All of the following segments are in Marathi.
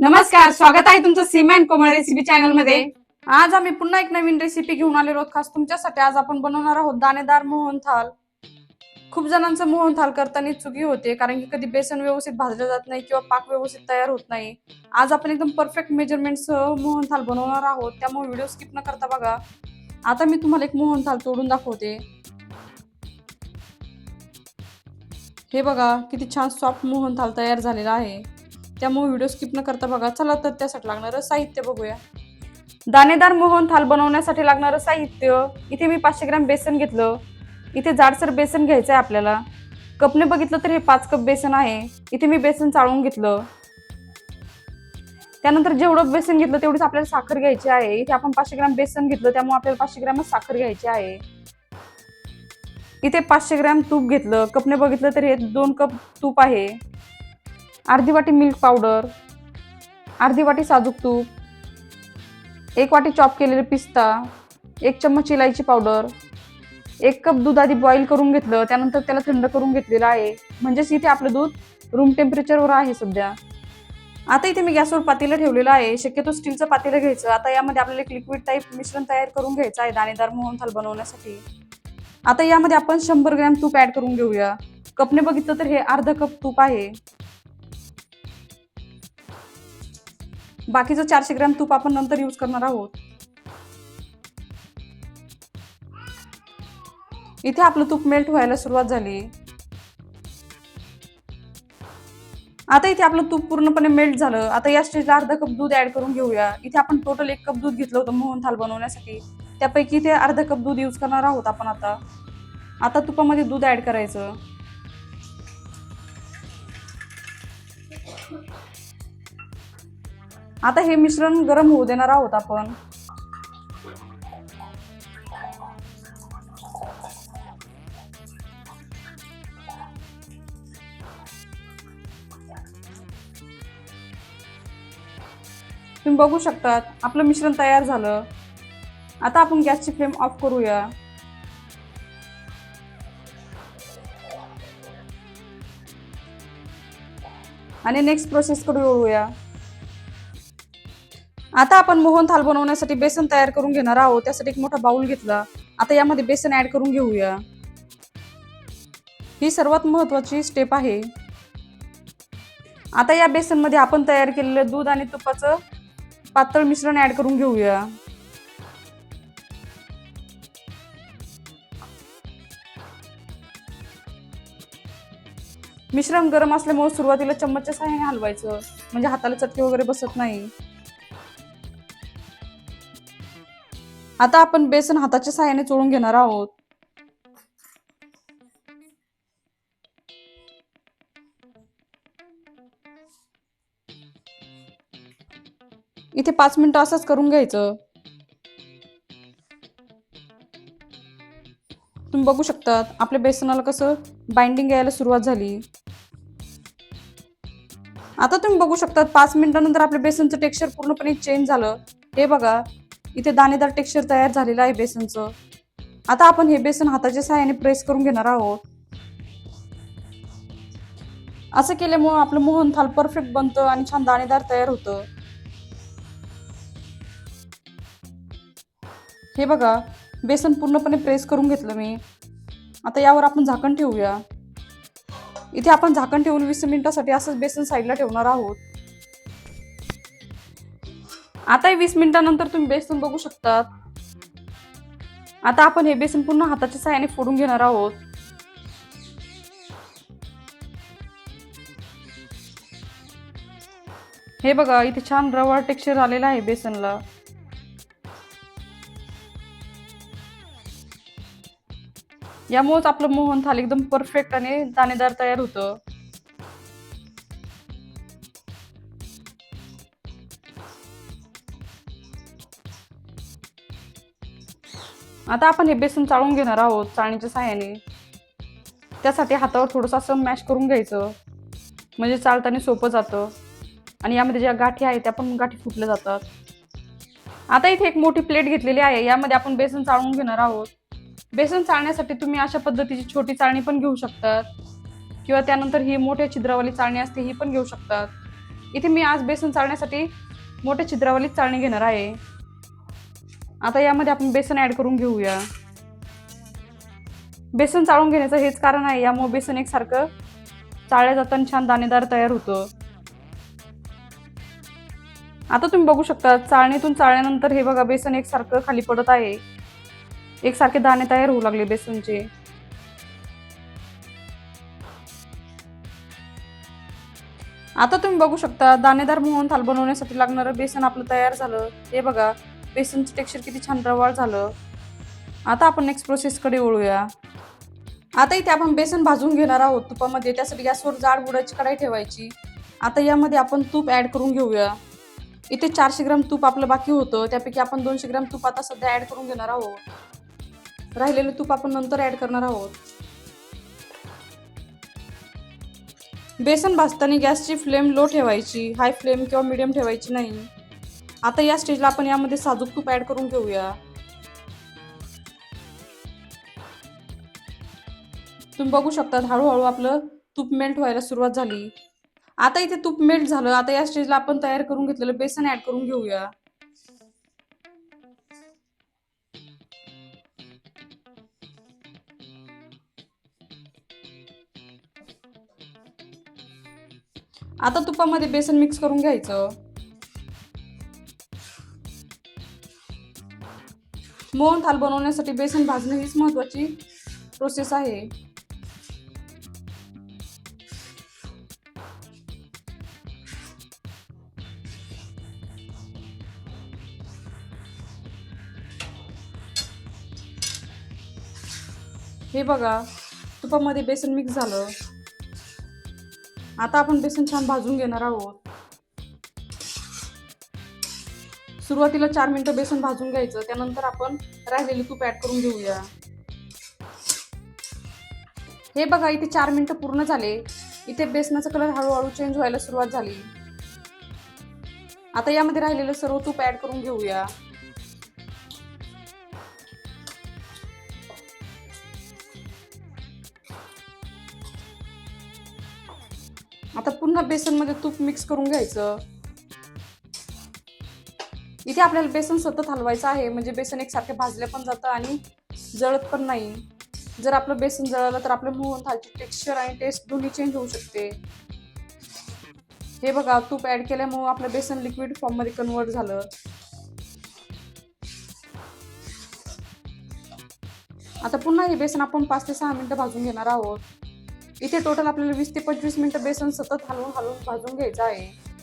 नमस्कार स्वागत आहे तुमचं सीमा अँड कोमल रेसिपी चॅनलमध्ये. आज आम्ही पुन्हा एक नवीन रेसिपी घेऊन आलेलो आहोत. खास तुमच्यासाठी आज आपण बनवणार आहोत दाणेदार मोहन थाल. खूप जणांचं मोहन थाल करताना चुकी होते कारण की कधी बेसन व्यवस्थित भाजलं जात नाही किंवा पाक व्यवस्थित तयार होत नाही. आज आपण एकदम परफेक्ट मेजरमेंट सह मोहनथाल बनवणार आहोत. त्यामुळे व्हिडिओ स्किप न करता बघा. आता मी तुम्हाला एक मोहन थाल तोडून दाखवते. हे बघा किती छान सॉफ्ट मोहन थाल तयार झालेला आहे. त्यामुळे व्हिडिओ स्किप न करता बघा. चला तर त्यासाठी लागणारं साहित्य बघूया. दाणेदार मोहन थाल बनवण्यासाठी लागणारं साहित्य. इथे मी पाचशे ग्रॅम बेसन घेतलं. इथे जाडसर बेसन घ्यायचं आहे आपल्याला. कपने बघितलं तर हे पाच कप बेसन आहे. इथे मी बेसन चाळून घेतलं. त्यानंतर जेवढं बेसन घेतलं तेवढीच आपल्याला साखर घ्यायची आहे. इथे आपण पाचशे ग्रॅम बेसन घेतलं त्यामुळे आपल्याला पाचशे ग्रॅमच साखर घ्यायची आहे. इथे पाचशे ग्रॅम तूप घेतलं. कपने बघितलं तर हे दोन कप तूप आहे. अर्धी वाटी मिल्क पावडर अर्धी वाटी साजूक तूप एक वाटी चॉप केलेले पिस्ता एक चम्मच इलायची पावडर एक कप दूध आधी बॉईल करून घेतलं त्यानंतर त्याला थंड करून घेतलेलं आहे. म्हणजेच इथे आपलं दूध रूम टेम्परेचरवर आहे सध्या. आता इथे मी गॅसवर पातेलं ठेवलेलं आहे. शक्यतो स्टीलचं पातेलं घ्यायचं. आता यामध्ये आपल्याला एक लिक्विड टाईप मिश्रण तयार करून घ्यायचं आहे दाणेदार मोहन थाल बनवण्यासाठी. आता यामध्ये आपण शंभर ग्रॅम तूप ऍड करून घेऊया. कपने बघितलं तर हे अर्धा कप तूप आहे. बाकीचं चारशे ग्रॅम तूप आपण नंतर यूज करणार आहोत. इथे आपलं तूप मेल्ट व्हायला सुरुवात झाली. आता इथे आपलं तूप पूर्णपणे मेल्ट झालं. आता या स्टेजला अर्धा कप दूध ऍड करून घेऊया. इथे आपण टोटल एक कप दूध घेतलं होतं मोहन थाल बनवण्यासाठी. त्यापैकी इथे अर्धा कप दूध यूज करणार आहोत आपण आता. आता तुपामध्ये दूध ऍड करायचं. आता हे मिश्रण गरम होऊ देणार आहोत आपण. तुम्ही बघू शकतात आपलं मिश्रण तयार झालं. आता आपण गॅसची फ्लेम ऑफ करूया. आणि नेक्स्ट प्रोसेस करू वळूया. आता आपण मोहन थाल बनवण्यासाठी बेसन तयार करून घेणार आहोत. त्यासाठी एक मोठा बाउल घेतला. आता यामध्ये बेसन ऍड करून घेऊया. ही सर्वात महत्वाची स्टेप आहे. आता या बेसनमध्ये आपण तयार केलेलं दूध आणि तुपाचं पातळ मिश्रण ऍड करून घेऊया. मिश्रण गरम असल्यामुळे सुरुवातीला चम्मचच्या सहाय्याने हलवायचं. म्हणजे हाताला चटके वगैरे बसत नाही. आता आपण बेसन हाताच्या सहाय्याने चोळून घेणार आहोत. इथे पाच मिनिटं असंच करून घ्यायचं. तुम्ही बघू शकतात आपल्या बेसनाला कसं बाइंडिंग यायला सुरुवात झाली. आता तुम्ही बघू शकतात पाच मिनिटानंतर आपल्या बेसनचं टेक्स्चर पूर्णपणे चेंज झालं. हे बघा इथे दाणेदार टेक्स्चर तयार झालेलं आहे बेसनचं. आता आपण हे बेसन हाताच्या सहाय्याने प्रेस करून घेणार आहोत. असं केल्यामुळं आपलं मोहन थाल परफेक्ट बनतं आणि छान दाणेदार तयार होतं. हे बघा बेसन पूर्णपणे प्रेस करून घेतलं मी. आता यावर आपण झाकण ठेवूया. इथे आपण झाकण ठेवून वीस मिनिटासाठी असंच बेसन साईडला ठेवणार आहोत. आता वीस मिनिटानंतर तुम्ही बेसन बघू शकतात. आता आपण हे बेसन पूर्ण हाताच्या सहाय्याने फोडून घेणार आहोत. हे बघा इथे छान रवा टेक्स्चर आलेला आहे बेसनला. यामुळेच आपलं मोहन थाल एकदम परफेक्ट आणि दाणेदार तयार होतं. आता आपण हे बेसन चाळून घेणार आहोत चाळणीच्या साह्याने. त्यासाठी हातावर थोडंसं असं मॅश करून घ्यायचं. म्हणजे चालताना सोपं जातं. आणि यामध्ये ज्या गाठी आहेत त्या पण गाठी फुटल्या जातात. आता इथे एक मोठी प्लेट घेतलेली आहे. यामध्ये आपण बेसन चाळून घेणार आहोत. बेसन चाळण्यासाठी तुम्ही अशा पद्धतीची छोटी चाळणी पण घेऊ शकतात. किंवा त्यानंतर ही मोठ्या छिद्रावाली चाळणी असते ही पण घेऊ शकतात. इथे मी आज बेसन चाळण्यासाठी मोठ्या छिद्रावाली चाळणी घेणार आहे. आता यामध्ये आपण बेसन ऍड करून घेऊया. बेसन चाळून घेण्याचं हेच कारण आहे. यामुळे बेसन एकसारखं चाळल्या जाताना छान दाणेदार तयार होतं. आता तुम्ही बघू शकता चाळणीतून चाळल्यानंतर हे बघा बेसन एकसारखं खाली पडत आहे. एकसारखे दाणे तयार होऊ लागले बेसनचे. आता तुम्ही बघू शकता दाणेदार मोहन थाल बनवण्यासाठी लागणारं बेसन आपलं तयार झालं. हे बघा बेसनचं टेक्स्चर किती छान रवाळ झालं. आता आपण नेक्स्ट प्रोसेसकडे वळूया. आता इथे आपण बेसन भाजून घेणार आहोत. तुपामध्ये त्यासाठी गॅसवर जाड बुडाची कढाई ठेवायची. आता यामध्ये आपण तूप ॲड करून घेऊया. इथे चारशे ग्राम तूप आपलं बाकी होतं. त्यापैकी आपण दोनशे ग्राम तूप आता सध्या ॲड करून घेणार आहोत. राहिलेलं तूप आपण नंतर ॲड करणार आहोत. बेसन भाजताना गॅसची फ्लेम लो ठेवायची. हाय फ्लेम किंवा मिडियम ठेवायची नाही. आता या स्टेजला आपण यामध्ये साजूक तूप ऍड करून घेऊया. तुम्ही बघू शकता हळूहळू आपलं तूप मेल्ट व्हायला सुरुवात झाली. आता इथे तूप मेल्ट झालं. आता या स्टेजला आपण तयार करून घेतलेलं बेसन ऍड करून घेऊया. आता तुपामध्ये बेसन मिक्स करून घ्यायचं. मोहन थाल बनवण्यासाठी बेसन भाजणे हीच महत्वाची प्रोसेस आहे. हे बघा तुपामध्ये बेसन मिक्स झालं. आता आपण बेसन छान भाजून घेणार आहोत. सुरुवातीला चार मिनटं बेसन भाजून घ्यायचं त्यानंतर आपण राहिलेली तूप ॲड करून घेऊया. हे बघा इथे चार मिनटं पूर्ण झाले. इथे बेसनाचा कलर हळूहळू चेंज व्हायला सुरुवात झाली. आता यामध्ये राहिलेलं सर्व तूप ऍड करून घेऊया. आता पुन्हा बेसनमध्ये तूप मिक्स करून घ्यायचं. इथे आपल्याला बेसन सतत हलवायचं आहे. म्हणजे बेसन एकसारखे भाजले पण जातं आणि जळत पण नाही. जर आपलं बेसन जळलं तर आपलं मोहन थालची टेक्स्चर आणि टेस्ट दोन्ही चेंज होऊ शकते. हे बघा तूप ऍड केल्यामुळे आपलं बेसन लिक्विड फॉर्ममध्ये कन्वर्ट झालं. आता पुन्हा हे बेसन आपण पाच ते सहा मिनिटं भाजून घेणार आहोत. इथे टोटल आपल्याला वीस ते पंचवीस मिनिटं बेसन सतत हलवून हलवून भाजून घ्यायचं आहे.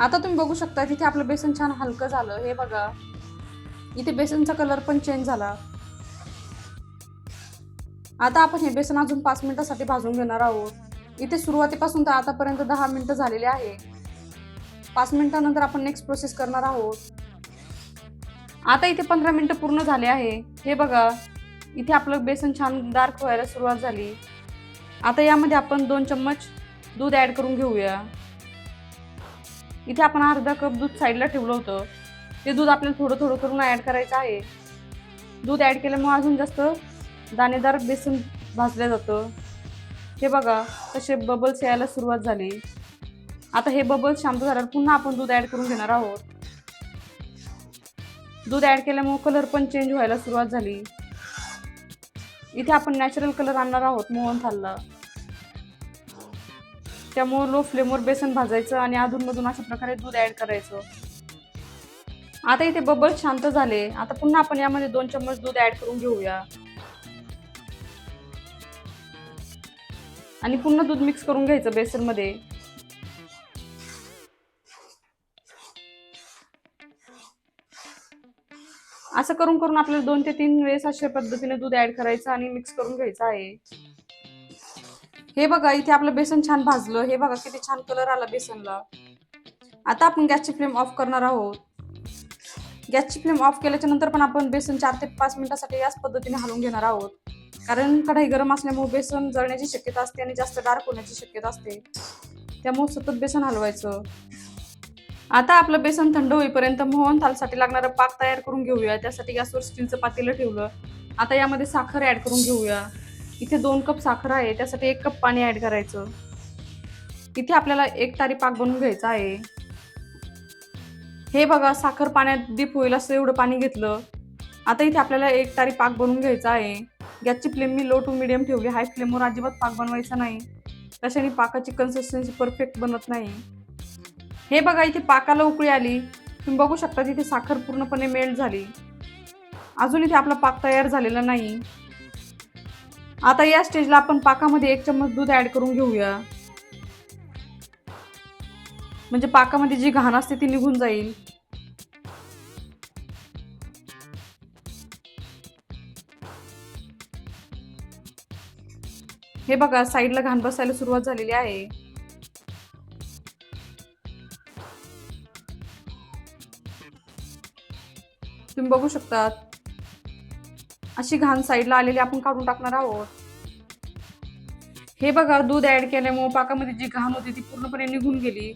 आता तुम्ही बघू शकता तिथे आपलं बेसन छान हलकं झालं. हे बघा. इथे बेसनचा कलर पण चेंज झाला. आता आपण हे बेसन अजून पाच मिनिटासाठी भाजून घेणार आहोत. इथे सुरुवातीपासून तर आतापर्यंत दहा मिनिटं झालेले आहे. पाच मिनिटानंतर आपण नेक्स्ट प्रोसेस करणार आहोत. आता इथे पंधरा मिनिटं पूर्ण झाले आहे. हे बघा. इथे आपलं बेसन छान डार्क व्हायला सुरुवात झाली. आता यामध्ये आपण दोन चम्मच दूध ऍड करून घेऊया. इथे आपण अर्धा कप दूध साईडला ठेवलं होतं. ते दूध आपल्याला थोडं थोडं करून ॲड करायचं आहे. दूध ॲड केल्यामुळे अजून जास्त दाणेदार बेसन भाजलं जातं. हे बघा तसे बबल्स यायला सुरुवात झाली. आता हे बबल्स शांत झाल्यावर पुन्हा आपण दूध ॲड करून घेणार आहोत. दूध ॲड केल्यामुळे कलर पण चेंज व्हायला सुरुवात झाली. इथे आपण नॅचरल कलर आणणार आहोत मोहन थालला. त्यामुळे लो फ्लेमवर बेसन भाजायचं आणि अधूनमधून अशा प्रकारे दूध ऍड करायचं. आता इथे बबल शांत झाले. आता पुन्हा आपण यामध्ये दोन चम्मच दूध ऍड करून घेऊया. आणि पुन्हा दूध मिक्स करून घ्यायचं बेसनमध्ये असं करून करून आपल्याला दोन ते तीन वेळेस अशा पद्धतीने दूध ऍड करायचं आणि मिक्स करून घ्यायचं आहे. हे बघा इथे आपलं बेसन छान भाजलं. हे बघा किती छान कलर आला बेसनला. आता आपण गॅसची फ्लेम ऑफ करणार आहोत. गॅसची फ्लेम ऑफ केल्याच्यानंतर पण आपण बेसन चार ते पाच मिनिटासाठी याच पद्धतीने हलवून घेणार आहोत. कारण कढाई गरम असल्यामुळे बेसन जळण्याची शक्यता असते आणि जास्त डार्क होण्याची शक्यता असते. त्यामुळे सतत बेसन हलवायचं. आता आपलं बेसन थंड होईपर्यंत मोहन थालसाठी लागणारं पाक तयार करून घेऊया. त्यासाठी गॅसवर स्टीलचं पातेलं ठेवलं. आता यामध्ये साखर ऍड करून घेऊया. इथे दोन कप साखर आहे त्यासाठी एक कप पाणी ऍड करायचं. इथे आपल्याला एक तारी पाक बनवून घ्यायचा आहे. हे बघा साखर पाण्यात डीप होईल असं एवढं पाणी घेतलं. आता इथे आपल्याला एक तारी पाक बनवून घ्यायचा आहे. गॅसची फ्लेम मी लो टू मिडियम ठेवली हाय फ्लेमवर अजिबात पाक बनवायचा नाही. तशाने पाकाची कन्सिस्टन्सी परफेक्ट बनत नाही. हे बघा इथे पाकाला उकळी आली. तुम्ही बघू शकता तिथे साखर पूर्णपणे मेल्ट झाली. अजून इथे आपला पाक तयार झालेला नाही. आता या स्टेजला आपण पाकामध्ये एक चम्मच दूध ऍड करून घेऊया. म्हणजे पाकामध्ये जी घाण असते ती निघून जाईल. हे बघा साईडला घाण बसायला सुरुवात झालेली आहे. तुम्ही बघू शकतात. अशी घाण साईडला आलेली आपण काढून टाकणार आहोत. हे बघा दूध ऍड केल्यामुळे पाकामध्ये जी घाण होती ती पूर्णपणे निघून गेली.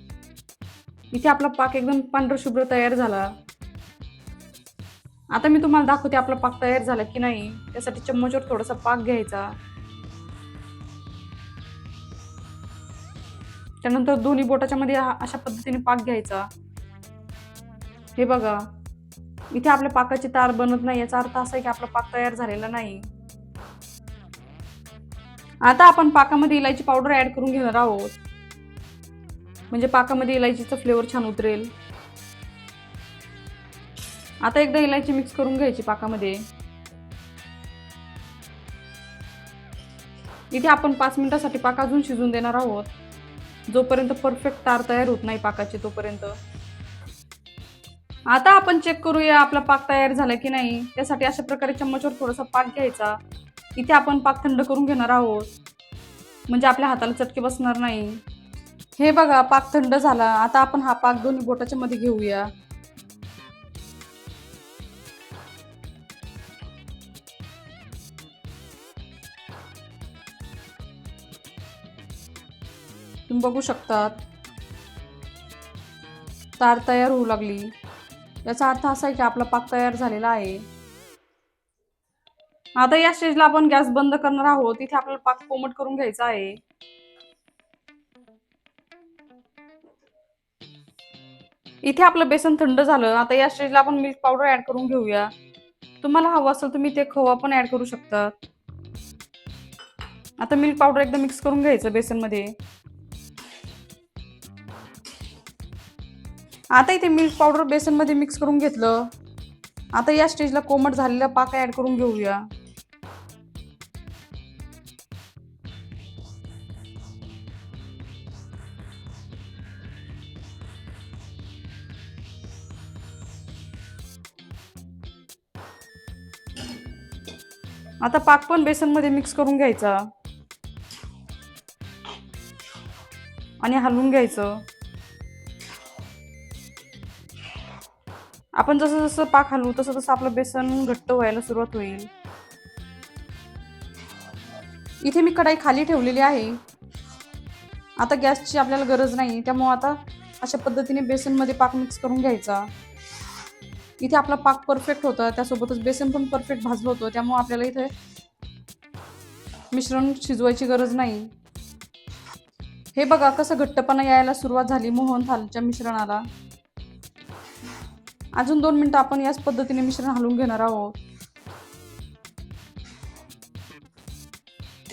इथे आपला पाक एकदम पांढरशुभ्र तयार झाला. आता मी तुम्हाला दाखवते आपला पाक तयार झाला की नाही. त्यासाठी चम्मचवर थोडासा पाक घ्यायचा. त्यानंतर दोन्ही बोटाच्या मध्ये अशा पद्धतीने पाक घ्यायचा. हे बघा. इथे आपल्या पाकाची तार बनत नाही याचा अर्थ असा आहे की आपला पाक तयार झालेला नाही. आता आपण पाकामध्ये इलायची पावडर ऍड करून घेणार आहोत. म्हणजे पाकामध्ये इलायचीचं फ्लेवर छान उतरेल. आता एकदा इलायची मिक्स करून घ्यायची पाकामध्ये. इथे आपण पाच मिनिटासाठी पाक अजून शिजून देणार आहोत. जोपर्यंत परफेक्ट तार तयार होत नाही पाकाची तोपर्यंत. आता आपण चेक करूया आपला पाक तयार झाला की नाही. त्यासाठी अशा प्रकारे चम्मचवर थोडासा पाक घ्यायचा. इथे आपण पाक थंड करून घेणार आहोत. म्हणजे आपल्या हाताला चटके बसणार नाही. हे बघा पाक थंड झाला. आता आपण हा पाक दोन्ही बोटाच्या मध्ये घेऊया. तुम्ही बघू शकतात. तार तयार होऊ लागली. याचा अर्थ असा आहे की आपला पाक तयार झालेला आहे. आता या स्टेजला आपण गॅस बंद करणार आहोत. तिथे आपल्याला पाक कोमट करून घ्यायचा आहे. इथे आपलं बेसन थंड झालं. आता या स्टेजला आपण मिल्क पावडर ऍड करून घेऊया. तुम्हाला हवं असेल तुम्ही ते खवा पण ऍड करू शकता. आता मिल्क पावडर एकदा मिक्स करून घ्यायचं बेसनमध्ये. आता इथे मिल्क पावडर बेसनमध्ये मिक्स करून घेतलं. आता या स्टेजला कोमट झालेला पाक ऍड करून घेऊया. आता पाक पण बेसनमध्ये मिक्स करून घ्यायचा. आणि हलवून घ्यायचं. आपण जसं जसं पाक हलवू तसं तसं आपलं बेसन घट्ट व्हायला सुरुवात होईल. इथे मी कढाई खाली ठेवलेली आहे. आता गॅसची आपल्याला गरज नाही त्यामुळे आता अशा पद्धतीने बेसनमध्ये पाक मिक्स करून घ्यायचा. इथे आपला पाक परफेक्ट होता त्यासोबतच बेसन पण परफेक्ट भाजलं होतं त्यामुळे आपल्याला इथे मिश्रण शिजवायची गरज नाही. हे बघा कसं घट्टपणा यायला सुरुवात झाली मोहन थालच्या मिश्रणाला. अजून दोन मिनिटं आपण याच पद्धतीने मिश्रण हलवून घेणार आहोत.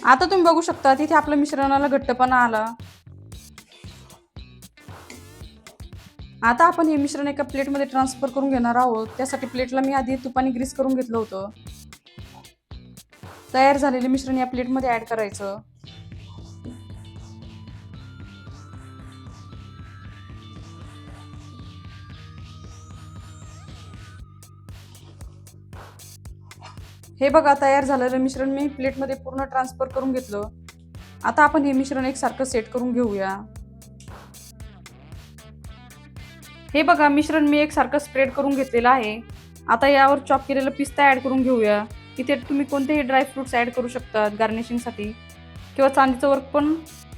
आता तुम्ही बघू शकता तिथे आपल्या मिश्रणाला घट्टपणा आला. आता आपण हे मिश्रण एका प्लेटमध्ये ट्रान्सफर करून घेणार आहोत. त्यासाठी प्लेटला मी आधी तुपाने ग्रीस करून घेतलं होतं. तयार झालेले मिश्रण या प्लेटमध्ये ऍड करायचं. हे बघा तयार झालेलं मिश्रण मी प्लेटमध्ये पूर्ण ट्रान्सफर करून घेतलं. आता आपण हे मिश्रण एकसारखं सेट करून घेऊया. हे बघा मिश्रण मी एकसारखं स्प्रेड करून घेतलेलं आहे. आता यावर चॉप केलेलं पिस्ता ऍड करून घेऊया. इथे तुम्ही कोणतेही ड्रायफ्रुट्स ऍड करू शकतात गार्निशिंगसाठी किंवा चांदीचं वर्क पण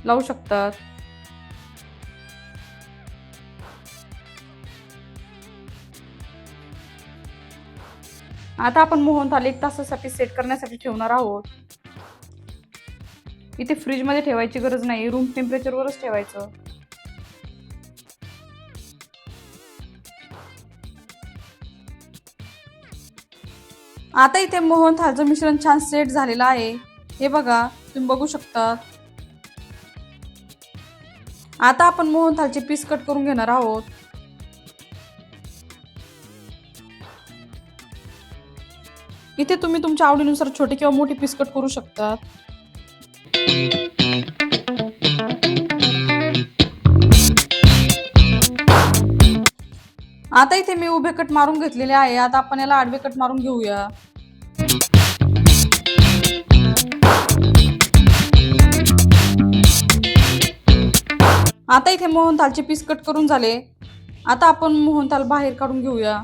लावू शकतात. आता आपण मोहन थाली एक तासासाठी सेट करण्यासाठी ठेवणार आहोत. इथे फ्रीजमध्ये ठेवायची गरज नाही रूम टेम्परेचरवरच ठेवायचं. आता इथे मोहन थालचं मिश्रण छान सेट झालेलं आहे. हे बघा तुम्ही बघू शकता. आता आपण मोहन थालचे पीस कट करून घेणार आहोत. इथे तुम्ही तुमच्या आवडीनुसार छोटे किंवा मोठे पीस कट करू शकता. आता इथे मी उभे कट मारून घेतलेले आहे. आता आपण याला आडवे कट मारून घेऊया. आता इथे मोहनथालचे पीस कट करून झाले. आता आपण मोहनथाल बाहेर काढून घेऊया.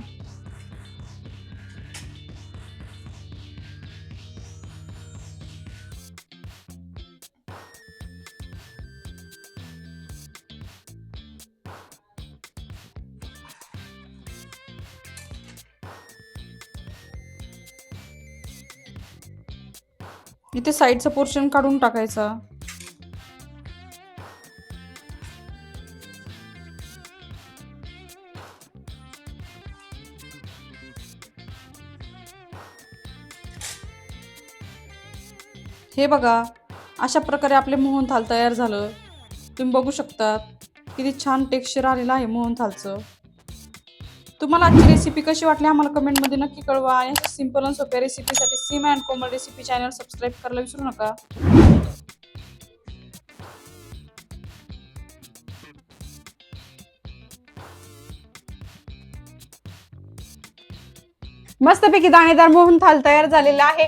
इथे साईडचं पोर्शन काढून टाकायचा. हे बघा अशा प्रकारे आपले मोहन थाल तयार झालं. तुम्ही बघू शकता किती छान टेक्स्चर आलेलं आहे मोहन थालचं तुम्हाला आजची रेसिपी कशी वाटली आम्हाला कमेंटमध्ये नक्की कळवा. आणि अशा सिंपल आणि सोप्या रेसिपीसाठी Seem and Komal recipe channel subscribe करायला विसरू नका. मस्तपैकी दाणेदार मोहन थाल तयार झालेला आहे.